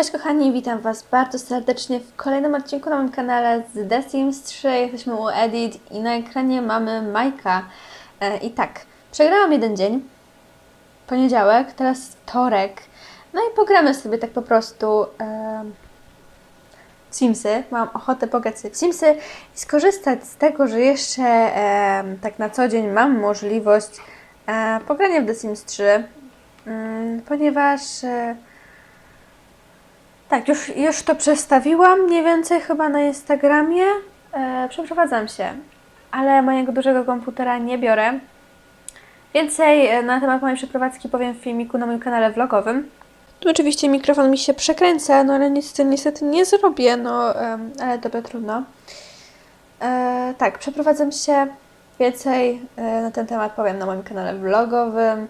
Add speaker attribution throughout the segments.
Speaker 1: Cześć kochani, witam Was bardzo serdecznie w kolejnym odcinku na moim kanale z The Sims 3. Jesteśmy u Edit i na ekranie mamy Majka. E, I tak, przegrałam jeden dzień, poniedziałek, teraz wtorek. No i pogramy sobie tak po prostu e, Simsy. Mam ochotę pograć sobie w Simsy i skorzystać z tego, że jeszcze e, tak na co dzień mam możliwość e, pogrania w The Sims 3, mm, ponieważ... E, tak, już, już to przestawiłam mniej więcej chyba na Instagramie. E, przeprowadzam się, ale mojego dużego komputera nie biorę. Więcej e, na temat mojej przeprowadzki powiem w filmiku na moim kanale vlogowym. Tu oczywiście mikrofon mi się przekręca, no ale niestety, niestety nie zrobię, no em, ale dobra, trudno. E, tak, przeprowadzam się. Więcej e, na ten temat powiem na moim kanale vlogowym.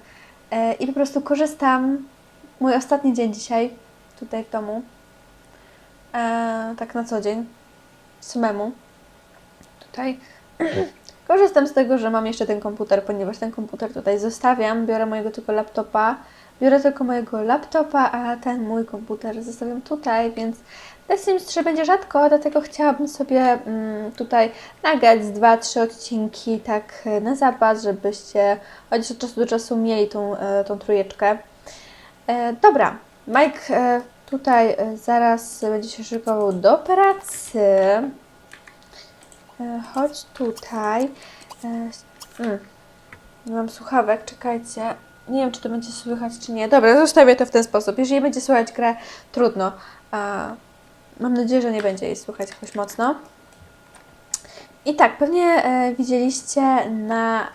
Speaker 1: E, I po prostu korzystam. Mój ostatni dzień dzisiaj tutaj w domu. E, tak na co dzień. Samemu. Tutaj. Korzystam z tego, że mam jeszcze ten komputer, ponieważ ten komputer tutaj zostawiam. Biorę mojego tylko laptopa. Biorę tylko mojego laptopa, a ten mój komputer zostawiam tutaj, więc The Sims 3 będzie rzadko, dlatego chciałabym sobie mm, tutaj nagrać z 2-3 odcinki tak e, na zapas, żebyście chociaż od czasu do czasu mieli tą, e, tą trójeczkę. E, dobra, Mike e, tutaj e, zaraz będzie się szykował do pracy. E, chodź tutaj. E, mm, nie mam słuchawek, czekajcie. Nie wiem, czy to będzie słychać, czy nie. Dobra, zostawię to w ten sposób. Jeżeli będzie słychać grę, trudno. Mam nadzieję, że nie będzie jej słychać jakoś mocno. I tak, pewnie widzieliście na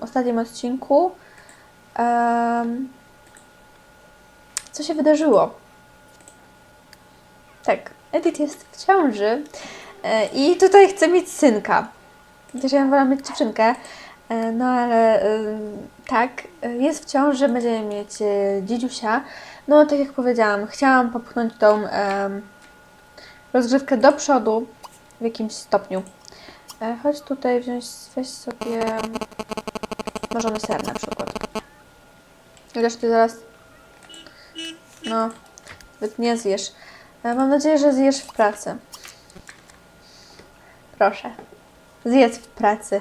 Speaker 1: ostatnim odcinku, co się wydarzyło. Tak, Edith jest w ciąży e, i tutaj chce mieć synka. Też ja wolę mieć dziewczynkę, e, no ale e, tak, jest w ciąży, będzie mieć dziedziusia. No tak jak powiedziałam, chciałam popchnąć tą em, rozgrzewkę do przodu w jakimś stopniu. Chodź tutaj wziąć, weź sobie smażony ser na przykład. Chociaż ty zaraz no, nie zjesz. E, Mam nadzieję, że zjesz w pracy. Proszę. Zjedz w pracy.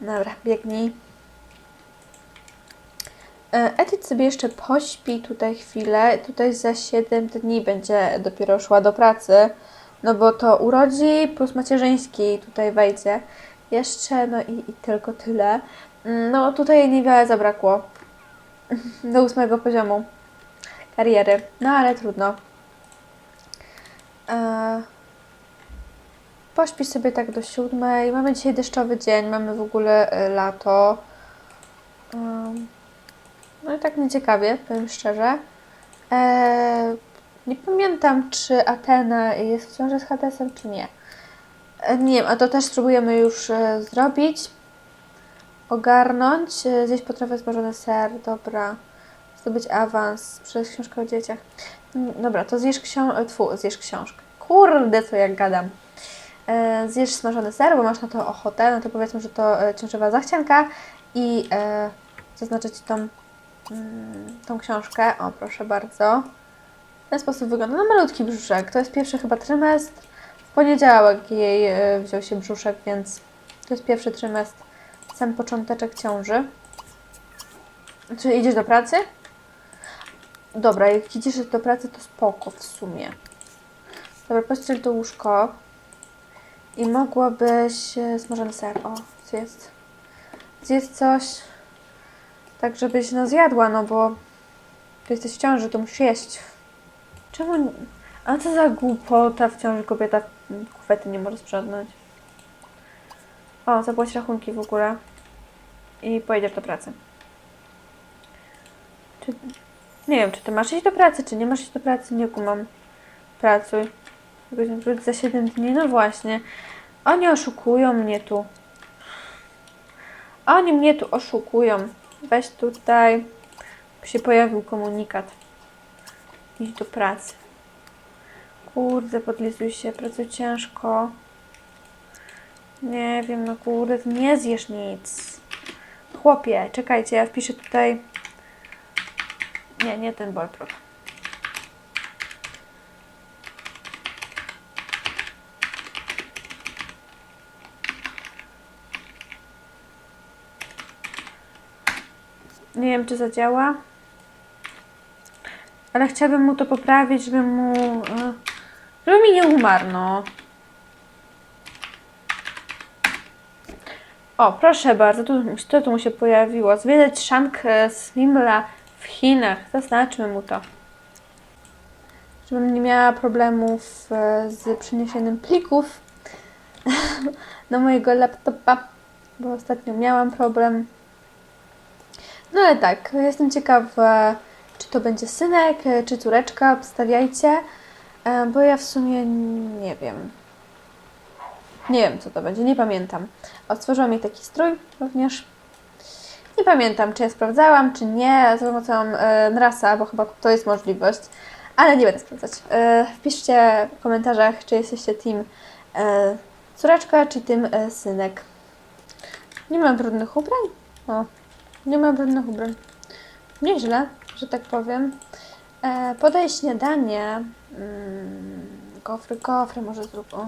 Speaker 1: Dobra, biegnij. E, Edith sobie jeszcze pośpi tutaj chwilę. Tutaj za 7 dni będzie dopiero szła do pracy. No bo to urodzi plus macierzyński tutaj wejdzie. Jeszcze, no i, i tylko tyle. Mm, No tutaj niewiele zabrakło. Do ósmego poziomu kariery. No ale trudno. Eee, pośpi sobie tak do siódmej. Mamy dzisiaj deszczowy dzień, mamy w ogóle e, lato. Em, no i tak nieciekawie, powiem szczerze. Eee, nie pamiętam, czy Atena jest w ciąży z Hadesem, czy nie. E, nie wiem, a to też spróbujemy już e, zrobić. Ogarnąć. E, zjeść potrawę zbożony ser, dobra zdobyć awans przez książkę o dzieciach. Mm, Dobra, to zjesz książkę, tfu, zjesz książkę. Kurde, co jak gadam. E, zjesz smażony ser, bo masz na to ochotę, no to powiedzmy, że to e, zachcianka i e, zaznaczę Ci tą, mm, tą książkę. O, proszę bardzo. W ten sposób wygląda. No malutki brzuszek. To jest pierwszy chyba trymestr. W poniedziałek jej e, wziął się brzuszek, więc to jest pierwszy trymestr. Sam począteczek ciąży. Czy idziesz do pracy? Dobra, jak idziesz do pracy, to spoko w sumie. Dobra, postrzel to łóżko. I mogłabyś e, smażony ser. O, zjedz. Zjedz coś. Tak, żebyś no zjadła, no bo ty jesteś w ciąży, to musisz jeść. Czemu... A co za głupota w ciąży kobieta kuwety nie może sprzątnąć. O, zapłać rachunki w ogóle. I pojedziesz do pracy. Czy... Nie wiem, czy ty masz iść do pracy, czy nie masz iść do pracy, nie kumam. Pracuj. Przykład za 7 dni, no właśnie. Oni oszukują mnie tu. Oni mnie tu oszukują. Weź tutaj. Się pojawił komunikat. Idź do pracy. Kurde, podlizuj się, pracuj ciężko. Nie wiem, no kurde, nie zjesz nic. Chłopie, czekajcie, ja wpiszę tutaj nie, nie ten Bolprot. Nie wiem, czy zadziała. Ale chciałabym mu to poprawić, żeby mu... E, żeby mi nie umarł. No. O, proszę bardzo, to, to tu mu się pojawiło. Zwiedzać szank z e, w Chinach. Zaznaczmy mu to. Żebym nie miała problemów e, z przeniesieniem plików do mojego laptopa, bo ostatnio miałam problem. No ale tak, jestem ciekawa, czy to będzie synek, e, czy córeczka, obstawiajcie, e, bo ja w sumie nie wiem. Nie wiem, co to będzie, nie pamiętam. Odtworzyłam jej taki strój również. Nie pamiętam, czy ja sprawdzałam, czy nie, za pomocą e, Nrasa, bo chyba to jest możliwość, ale nie będę sprawdzać. E, wpiszcie w komentarzach, czy jesteście team e, córeczka, czy team e, synek. Nie mam brudnych ubrań? O, nie mam brudnych ubrań. Nieźle, że tak powiem. E, podaj śniadanie. Mm, kofry, kofry może zrób. O.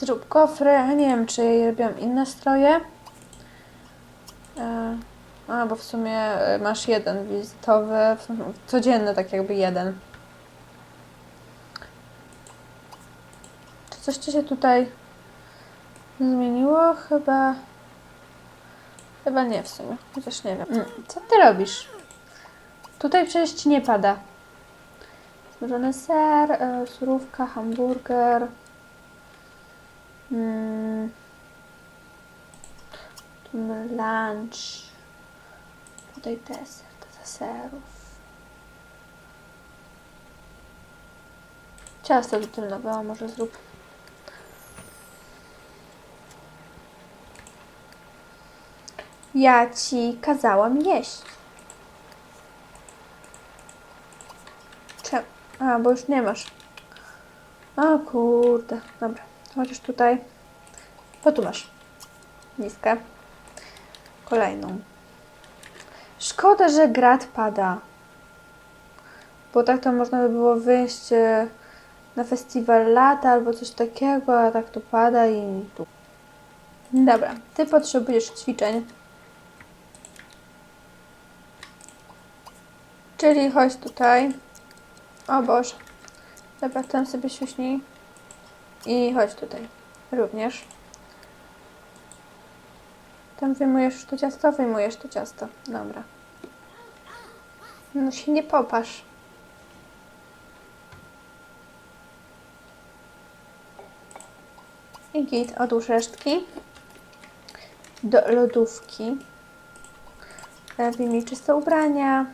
Speaker 1: Zrób kofry. Nie wiem, czy robią inne stroje. E, a, bo w sumie e, masz jeden wizytowy, codzienny tak jakby jeden. Czy coś ci się tutaj zmieniło? Chyba... Chyba nie w sumie, chociaż nie wiem. Mm, Co ty robisz? Tutaj przecież ci nie pada. Smażony ser, e, surówka, hamburger. Mm. Mamy lunch. Tutaj deser, do deserów. Ciasto wytylnowało, może zrób. Ja ci kazałam jeść. Czemu? A, bo już nie masz. O kurde. Dobra, chociaż tutaj. To tu masz. Miskę. Kolejną. Szkoda, że grad pada. Bo tak to można by było wyjść e, na festiwal lata albo coś takiego, a tak to pada i tu. Dobra, ty potrzebujesz ćwiczeń. Czyli chodź tutaj. O Boże. Dobra, tam sobie świśnij. I chodź tutaj. Również. Tam wyjmujesz to ciasto? Wyjmujesz to ciasto. Dobra. No się nie popasz. I git, odłóż resztki. Do lodówki. E, Wyjmij czyste ubrania.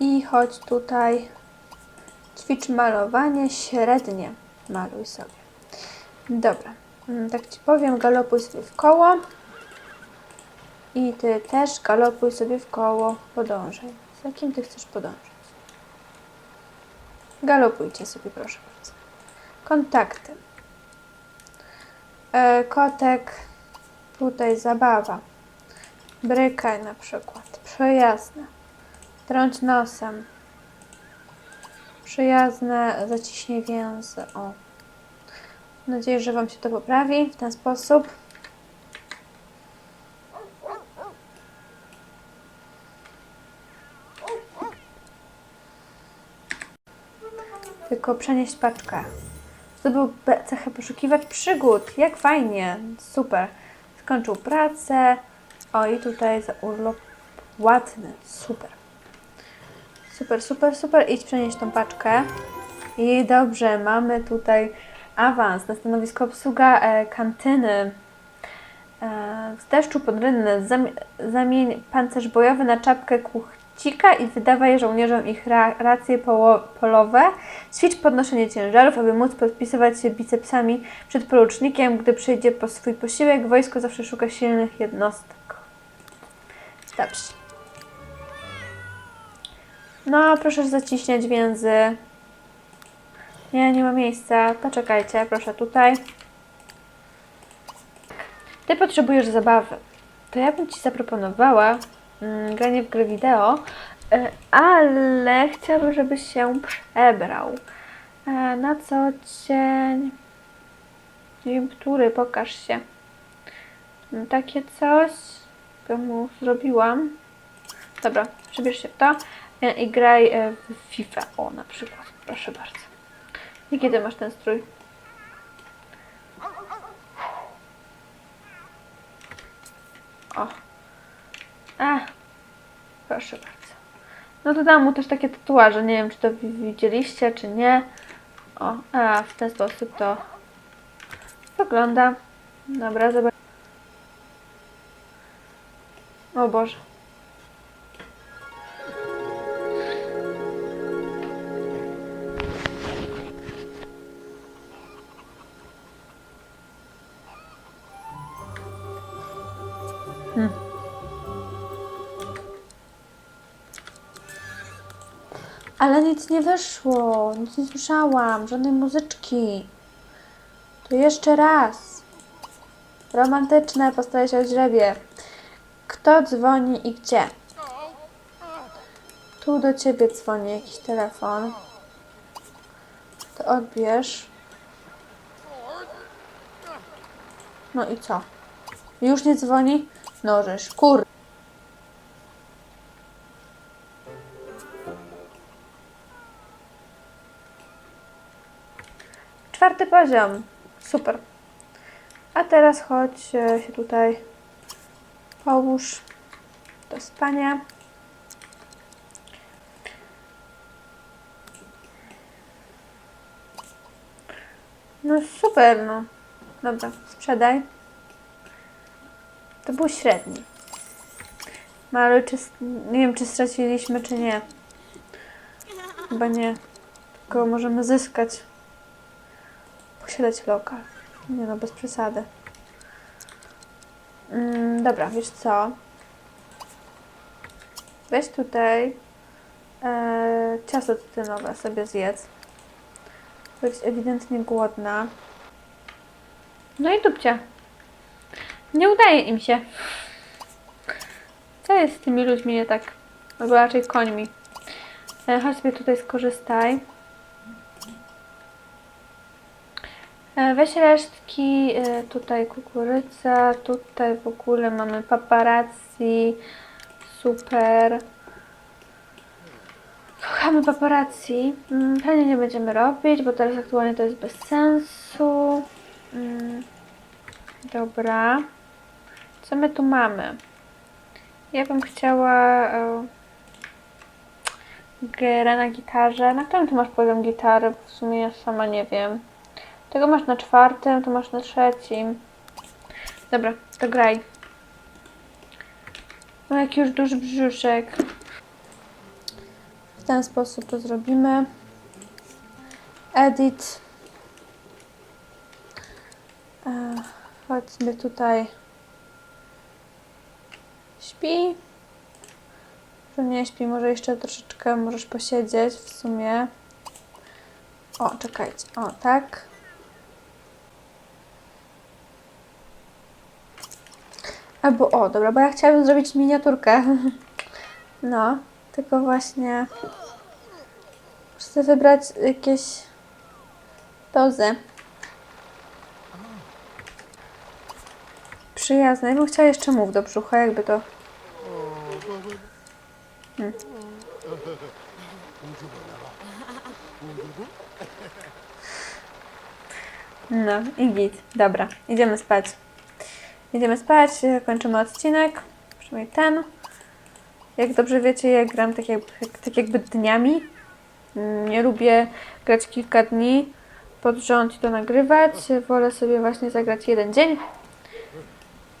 Speaker 1: I chodź tutaj. Ćwicz malowanie średnie. Maluj sobie. Dobra. Mm, Tak Ci powiem, galopuj sobie w koło. I Ty też galopuj sobie w koło. Podążaj. Z jakim Ty chcesz podążać? Galopujcie sobie, proszę bardzo. Kontakty. E, kotek. Tutaj zabawa. Brykaj na przykład. Przejazne. Trąć nosem. Przyjazne, zaciśnie więzy. O. Mam nadzieję, że Wam się to poprawi w ten sposób. Tylko przenieść paczkę. Be- cechę poszukiwać przygód. Jak fajnie. Super. Skończył pracę. O i tutaj za urlop płatny. Super. Super, super, super. Idź przenieść tą paczkę. I dobrze, mamy tutaj awans na stanowisko obsługa e, kantyny. E, z deszczu pod zamień pancerz bojowy na czapkę kuchcika i wydawaj żołnierzom ich ra- racje polowe. Ćwicz podnoszenie ciężarów, aby móc podpisywać się bicepsami przed porucznikiem. Gdy przyjdzie po swój posiłek, wojsko zawsze szuka silnych jednostek. Dobrze. No, proszę zaciśniać więzy. Nie, nie ma miejsca. Poczekajcie, proszę tutaj. Ty potrzebujesz zabawy. To ja bym Ci zaproponowała mm, granie w gry wideo, y, ale chciałabym, żebyś się przebrał. E, na co dzień. Wiem, który, pokaż się. No, takie coś, to mu zrobiłam. Dobra, przebierz się w to i graj e, w FIFA. O, na przykład. Proszę bardzo. I kiedy masz ten strój? O. A. Proszę bardzo. No dodałam mu też takie tatuaże. Nie wiem, czy to wi- widzieliście, czy nie. O, a w ten sposób to wygląda. Dobra, zobacz. O Boże. Ale nic nie wyszło, nic nie słyszałam, żadnej muzyczki. To jeszcze raz. Romantyczne, postaje się o źrebie. Kto dzwoni i gdzie? Tu do ciebie dzwoni jakiś telefon. To odbierz. No i co? Już nie dzwoni? No kur... Czwarty poziom. Super. A teraz chodź e, się tutaj połóż do spania. No super, no. Dobra, sprzedaj. To był średni. No czy, nie wiem, czy straciliśmy, czy nie. Chyba nie. Tylko możemy zyskać. Posiadać lokal. Nie no, bez przesady. Mm, dobra, wiesz co? Weź tutaj e, ciasto cytrynowe sobie zjedz. Jest ewidentnie głodna. No i dupcia. Nie udaje im się. Co jest z tymi ludźmi nie tak? Albo raczej końmi. E, chodź sobie tutaj skorzystaj. E, Weź resztki, e, tutaj kukurydza, tutaj w ogóle mamy paparazzi, super. Kochamy paparazzi. Mm, Pewnie nie będziemy robić, bo teraz aktualnie to jest bez sensu. Mm, Dobra. Co my tu mamy? Ja bym chciała e, grę na gitarze. Na którym ty masz poziom gitary? W sumie ja sama nie wiem. Tego masz na czwartym, to masz na trzecim. Dobra, to graj. No jaki już duży brzuszek. W ten sposób to zrobimy. Edit. E, chodź sobie tutaj. Śpi. Że nie śpi, może jeszcze troszeczkę możesz posiedzieć w sumie. O, czekajcie. O, tak. Albo, o, dobra, bo ja chciałabym zrobić miniaturkę. No, tylko właśnie chcę wybrać jakieś pozy. Przyjazne. Ja bym chciała jeszcze mów do brzucha, jakby to... Hmm. No i git. Dobra, idziemy spać. Idziemy spać, kończymy odcinek, przynajmniej ten. Jak dobrze wiecie, ja gram tak jakby, tak jakby dniami. Mm, Nie lubię grać kilka dni pod rząd i to nagrywać. Wolę sobie właśnie zagrać jeden dzień,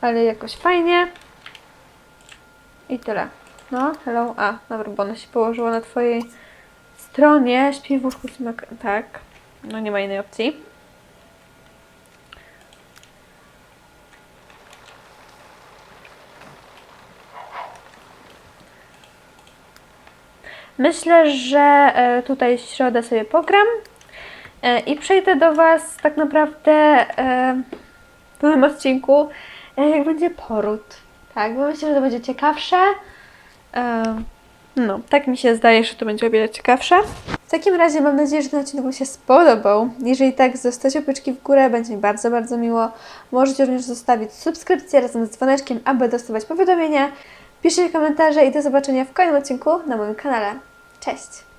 Speaker 1: ale jakoś fajnie. I tyle. No, hello. A, dobra, bo ona się położyła na Twojej stronie. Śpi w łóżku z mak- Tak. No nie ma innej opcji. Myślę, że e, tutaj środę sobie pogram e, i przejdę do Was tak naprawdę e, w tym odcinku, jak będzie poród. Tak, bo myślę, że to będzie ciekawsze. No, tak mi się zdaje, że to będzie o wiele ciekawsze. W takim razie mam nadzieję, że ten odcinek Wam się spodobał. Jeżeli tak, zostawcie łapeczki w górę, będzie mi bardzo, bardzo miło. Możecie również zostawić subskrypcję razem z dzwoneczkiem, aby dostawać powiadomienia. Piszcie komentarze i do zobaczenia w kolejnym odcinku na moim kanale. Cześć!